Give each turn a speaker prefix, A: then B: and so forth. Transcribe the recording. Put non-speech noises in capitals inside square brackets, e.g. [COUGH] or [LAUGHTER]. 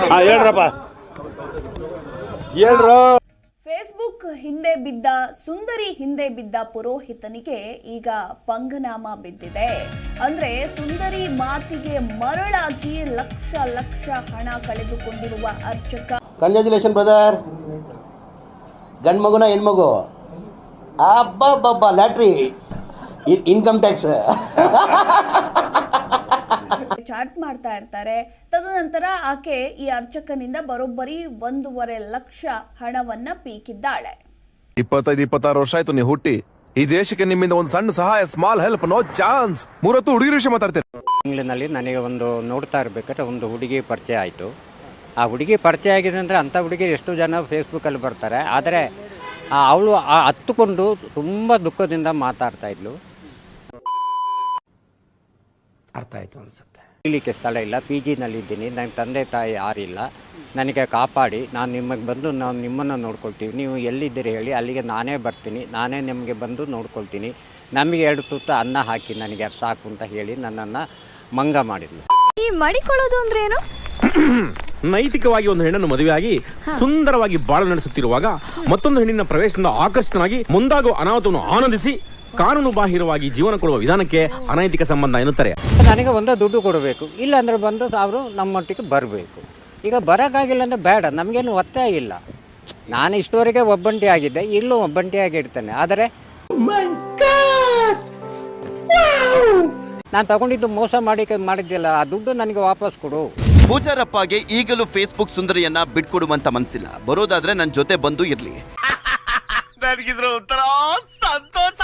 A: ಹಾಂ ಹೇಳ್ರಪ್ಪ. ಹೇಳ್ರು.
B: ಫೇಸ್ಬುಕ್ ಹಿಂದೆ ಬಿದ್ದ ಸುಂದರಿ ಹಿಂದೆ ಬಿದ್ದ ಪುರೋಹಿತನಿಗೆ ಈಗ ಪಂಗನಾಮ ಬಿದ್ದಿದೆ. ಅಂದ್ರೆ ಸುಂದರಿ ಮಾತಿಗೆ ಮರಳಾಗಿ ಲಕ್ಷ ಲಕ್ಷ ಹಣ ಕಳೆದುಕೊಂಡಿರುವ ಅರ್ಚಕ.
A: ಕಂಗ್ರ್ಯಾಚುಲೇಷನ್ ಬ್ರದರ್ ಗಂಡು ಮಗುನ ಹೆಣ್ಮಗು. ಅಬ್ಬಬ್ಬಬ್ಬ ಲ್ಯಾಟ್ರಿ ಇನ್ಕಮ್ ಟ್ಯಾಕ್ಸ್
B: ಚಾಟ್ ಮಾಡ್ತಾ ಇರ್ತಾರೆ. ತದನಂತರ ಆಕೆ ಈ ಅರ್ಚಕನಿಂದ ಬರೋಬ್ಬರಿ ಒಂದೂವರೆ ಲಕ್ಷ ಹಣವನ್ನ ಪೀಕಿದ್ದಾಳೆ.
C: ಇಪ್ಪತ್ತೈದು ಇಪ್ಪತ್ತಾರು ವರ್ಷ ಆಯ್ತು ನೀವು ಹುಟ್ಟಿ. ಈ ದೇಶಕ್ಕೆ ನಿಮ್ಮಿಂದ ಒಂದು ಸಣ್ಣ ಸಹಾಯ ಸ್ಮಾಲ್ ಹೆಲ್ಪ್ ನೋ ಚಾನ್ಸ್ ಮೂರತ್ತು ಹುಡುಗಿ ವಿಷಯ ಮಾತಾಡ್ತೀರಿ
D: ಇಂಗ್ಲೆಂಡ್ನಲ್ಲಿ ನನಗೆ ಒಂದು ನೋಡ್ತಾ ಇರಬೇಕಾದ್ರೆ ಒಂದು ಹುಡುಗಿ ಪರಿಚಯ ಆಯಿತು. ಆ ಹುಡುಗಿ ಪರಿಚಯ ಆಗಿದೆ ಅಂದರೆ ಅಂಥ ಹುಡುಗಿ ಎಷ್ಟು ಜನ ಫೇಸ್ಬುಕ್ಕಲ್ಲಿ ಬರ್ತಾರೆ. ಆದರೆ ಅವಳು ಹತ್ತುಕೊಂಡು ತುಂಬ ದುಃಖದಿಂದ ಮಾತಾಡ್ತಾ ಇದ್ಲು.
E: ಅರ್ಥ ಆಯಿತು ಅನ್ಸುತ್ತೆ.
D: ಇರಲಿಕ್ಕೆ ಸ್ಥಳ ಇಲ್ಲ. ಪಿ ಜಿನಲ್ಲಿದ್ದೀನಿ. ನನ್ನ ತಂದೆ ತಾಯಿ ಯಾರಿಲ್ಲ. ನನಗೆ ಕಾಪಾಡಿ. ನಾನು ನಿಮಗೆ ಬಂದು ನಾವು ನಿಮ್ಮನ್ನು ನೋಡ್ಕೊಳ್ತೀವಿ. ನೀವು ಎಲ್ಲಿದ್ದೀರಿ ಹೇಳಿ ಅಲ್ಲಿಗೆ ನಾನೇ ಬರ್ತೀನಿ. ನಾನೇ ನಿಮಗೆ ಬಂದು ನೋಡ್ಕೊಳ್ತೀನಿ. ನಮಗೆ ಎರಡು ತುತ್ತು ಅನ್ನ ಹಾಕಿ ನನಗೆ ಅದು ಸಾಕು ಅಂತ ಹೇಳಿ ನನ್ನನ್ನು ಮಂಗ ಮಾಡಿದ್ಲು.
F: ಈ ಮಡಿಕೊಳ್ಳೋದು ಅಂದ್ರೆ ಏನು?
E: ನೈತಿಕವಾಗಿ ಒಂದು ಹೆಣ್ಣನ್ನು ಮದುವೆಯಾಗಿ ಸುಂದರವಾಗಿ ಬಾಳು ನಡೆಸುತ್ತಿರುವಾಗ ಮತ್ತೊಂದು ಹೆಣ್ಣಿನ ಪ್ರವೇಶದಿಂದ ಆಕರ್ಷಿತನಾಗಿ ಮುಂದಾಗುವ ಅನಾಹುತವನ್ನು ಆನಂದಿಸಿ ಕಾನೂನು ಬಾಹಿರವಾಗಿ ಜೀವನ ಕೊಡುವ ವಿಧಾನಕ್ಕೆ ಅನೈತಿಕ ಸಂಬಂಧ ಎನ್ನುತ್ತಾರೆ.
D: ನನಗೆ ಒಂದು ದುಡ್ಡು ಕೊಡಬೇಕು. ಇಲ್ಲಾಂದರೆ ಬಂದು ಅವರು ನಮ್ಮೊಟ್ಟಿಗೆ ಬರಬೇಕು. ಈಗ ಬರೋಕ್ಕಾಗಿಲ್ಲ ಅಂದರೆ ಬೇಡ. ನಮಗೇನು ಒತ್ತೇ ಇಲ್ಲ. ನಾನು ಇಷ್ಟವರೆಗೆ ಒಬ್ಬಂಟಿ ಆಗಿದ್ದೆ. ಇಲ್ಲೂ ಒಬ್ಬಂಟಿಯಾಗಿ ಇರ್ತೇನೆ ಆದರೆ ನಾನು ತಗೊಂಡಿದ್ದು ಮೋಸ ಮಾಡಿ ಮಾಡಿದ್ದಿಲ್ಲ ಆ ದುಡ್ಡು ನನಗೆ ವಾಪಸ್ ಕೊಡು.
G: ಪೂಜಾರಪ್ಪಗೆ ಈಗಲೂ ಫೇಸ್ಬುಕ್ ಸುಂದರಿಯನ್ನ ಬಿಟ್ಕೊಡುವಂತ ಮನಸ್ಸಿಲ್ಲ ಬರೋದಾದ್ರೆ ನನ್ನ ಜೊತೆ ಬಂದು ಇರ್ಲಿ. [LAUGHS]
H: ಸಂತೋಷ.